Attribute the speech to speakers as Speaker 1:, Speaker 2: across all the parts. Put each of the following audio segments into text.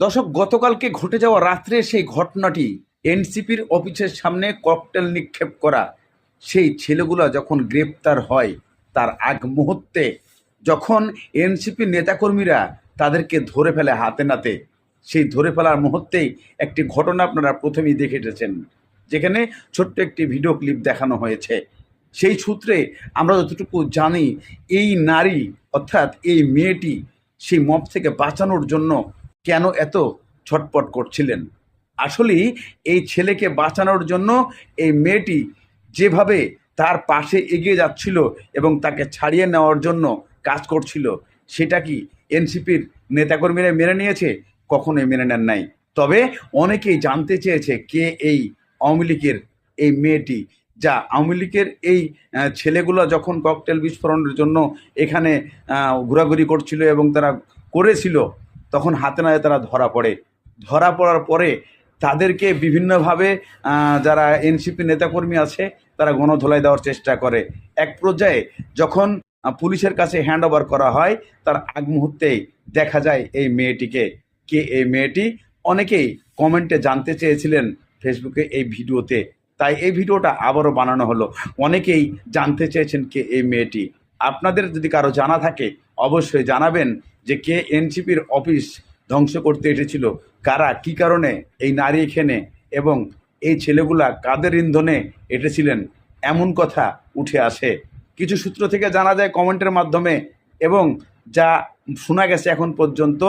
Speaker 1: দর্শক, গতকালকে ঘটে যাওয়া রাত্রে সেই ঘটনাটি এনসিপির অফিসের সামনে ককটেল নিক্ষেপ করা, সেই ছেলেগুলো যখন গ্রেপ্তার হয় তার আগ মুহূর্তে, যখন এনসিপির নেতাকর্মীরা তাদেরকে ধরে ফেলে হাতে নাতে, সেই ধরে ফেলার মুহূর্তেই একটি ঘটনা আপনারা প্রথমেই দেখে এসেছেন, যেখানে ছোট্ট একটি ভিডিও ক্লিপ দেখানো হয়েছে। সেই সূত্রে আমরা যতটুকু জানি, এই নারী, অর্থাৎ এই মেয়েটি, সেই মপ থেকে বাঁচানোর জন্য কেন এত ছটপট করছিলেন? আসলেই এই ছেলেকে বাঁচানোর জন্য এই মেয়েটি যেভাবে তার পাশে এগিয়ে যাচ্ছিল এবং তাকে ছাড়িয়ে নেওয়ার জন্য কাজ করছিল, সেটা কি এনসিপির নেতাকর্মীরা মেনে নিয়েছে? কখনোই মেনে নেন নাই। তবে অনেকেই জানতে চেয়েছে কে এই আওয়ামী লীগের এই মেয়েটি, যা আওয়ামী লীগের এই ছেলেগুলো যখন ককটেল বিস্ফোরণের জন্য এখানে ঘোরাঘুরি করছিল এবং তারা করেছিল তখন হাতে নাতে তারা ধরা পড়ে। ধরা পড়ার পরে তাদেরকে বিভিন্নভাবে যারা এনসিপি নেতাকর্মী আছে, তারা গণধোলাই দেওয়ার চেষ্টা করে। এক পর্যায়ে যখন পুলিশের কাছে হ্যান্ড ওভার করা হয়, তার আগ মুহূর্তেই দেখা যায় এই মেয়েটিকে। কে এই মেয়েটি? অনেকেই কমেন্টে জানতে চেয়েছিলেন ফেসবুকে এই ভিডিওতে। তাই এই ভিডিওটা আবারও বানানো হলো। অনেকেই জানতে চেয়েছেন কে এই মেয়েটি। আপনাদের যদি কারও জানা থাকে, অবশ্যই জানাবেন। যে কে এনসিপির অফিস ধ্বংস করতে এসেছিল, কারা, কি কারণে এই নারী এখানে এবং এই ছেলেগুলা কাদের ইন্ধনে এটেছিলেন, এমন কথা উঠে আসে। কিছু সূত্র থেকে জানা যায় কমেন্টের মাধ্যমে এবং যা শোনা গেছে এখন পর্যন্ত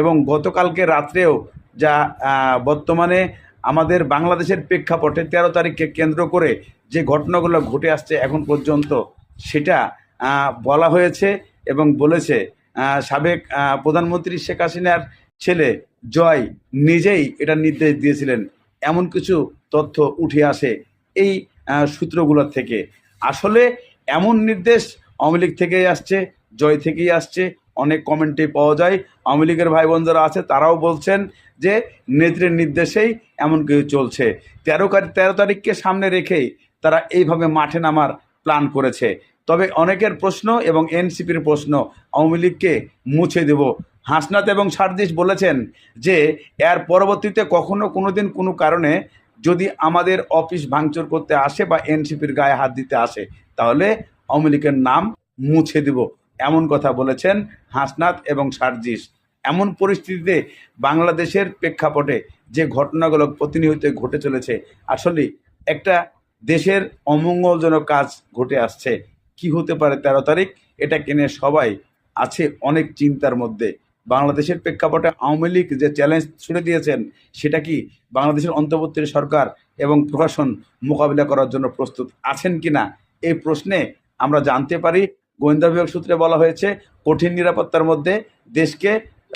Speaker 1: এবং গতকালকে রাত্রেও যা বর্তমানে আমাদের বাংলাদেশের প্রেক্ষাপটে তেরো তারিখকে কেন্দ্র করে যে ঘটনাগুলো ঘটে আসছে এখন পর্যন্ত, সেটা বলা হয়েছে এবং বলেছে সাবেক প্রধানমন্ত্রী শেখ হাসিনার ছেলে জয় নিজেই এটা নির্দেশ দিয়েছিলেন। এমন কিছু তথ্য উঠে আসে এই সূত্রগুলোর থেকে। আসলে এমন নির্দেশ আওয়ামী লীগ থেকেই আসছে, জয় থেকেই আসছে, অনেক কমেন্টে পাওয়া যায়। আওয়ামী লীগের ভাই বোন যারা আছে, তারাও বলছেন যে নেত্রীর নির্দেশেই এমন কিছু চলছে। তেরো তেরো তারিখকে সামনে রেখেই তারা এইভাবে মাঠে নামার প্ল্যান করেছে। তবে অনেকের প্রশ্ন এবং এনসিপির প্রশ্ন, আওয়ামী লীগকে মুছে দেব। হাসনাত এবং সারদিস বলেছেন যে, এর পরবর্তীতে কখনো কোনো দিন কোনো কারণে যদি আমাদের অফিস ভাঙচুর করতে আসে বা এনসিপির গায়ে হাত দিতে আসে, তাহলে আওয়ামী লীগের নাম মুছে দেব, এমন কথা বলেছেন হাসনাত এবং সারজিস। এমন পরিস্থিতিতে বাংলাদেশের প্রেক্ষাপটে যে ঘটনাগুলো প্রতিনিয়ত ঘটে চলেছে আসলে একটা দেশের অমঙ্গলজনক কাজ ঘটে আসছে। কি হতে পারে তেরো তারিখ, এটা কিনে সবাই আছে অনেক চিন্তার মধ্যে। বাংলাদেশের প্রেক্ষাপটে আওয়ামী লীগ যে চ্যালেঞ্জ ছুড়ে দিয়েছেন, সেটা কি বাংলাদেশের অন্তর্বর্তী সরকার এবং প্রশাসন মোকাবিলা করার জন্য প্রস্তুত আছেন কিনা, এই প্রশ্নে আমরা জানতে পারি। গোয়েন্দা বিভাগ সূত্রে বলা হয়েছে, কঠিন নিরাপত্তার মধ্যে দেশকে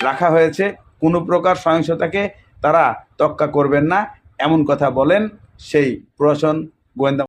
Speaker 1: রাখা হয়েছে। কোনো প্রকার সহিংসতাকে তারা তক্কা করবেন না, এমন কথা বলেন সেই প্রশাসন গোয়েন্দা